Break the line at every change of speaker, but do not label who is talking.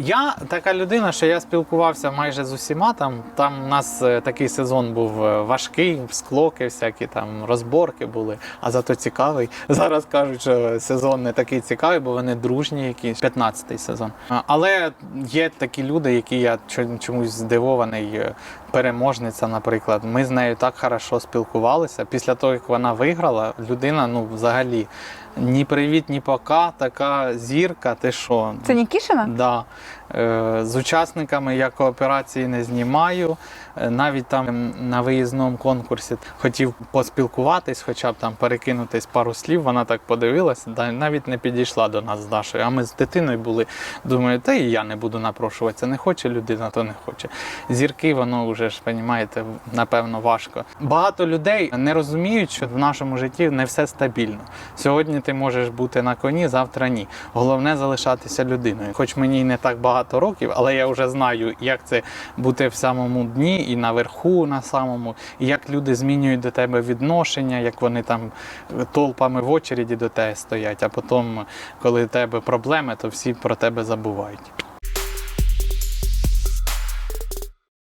Я така людина, що я спілкувався майже з усіма. Там там у нас е, такий сезон був е, важкий, склоки, всякі там розборки були, а зато цікавий. Зараз кажуть, що сезон не такий цікавий, бо вони дружні, якісь 15-й сезон. Але є такі люди, які я чо- чомусь здивований. е, Переможниця, наприклад, ми з нею так хорошо спілкувалися. Після того, як вона виграла, людина, ну взагалі, ні привіт, ні пока, така зірка, ти що?
Це Нікішина?
Да. Е, З учасниками я кооперації не знімаю. Е, Навіть там на виїзному конкурсі хотів поспілкуватись, хоча б там перекинутись пару слів. Вона так подивилася, навіть не підійшла до нас з Дашою. А ми з дитиною були. Думаю, та і я не буду напрошуватися. Не хоче людина, то не хоче. Зірки, воно вже ж розумієте, напевно, важко. Багато людей не розуміють, що в нашому житті не все стабільно. Сьогодні ти можеш бути на коні, завтра ні. Головне залишатися людиною. Хоч мені й не так багато років, але я вже знаю, як це бути в самому дні і наверху, на самому, і як люди змінюють до тебе відношення, як вони там толпами в очереді до тебе стоять, а потім, коли в тебе проблеми, то всі про тебе забувають.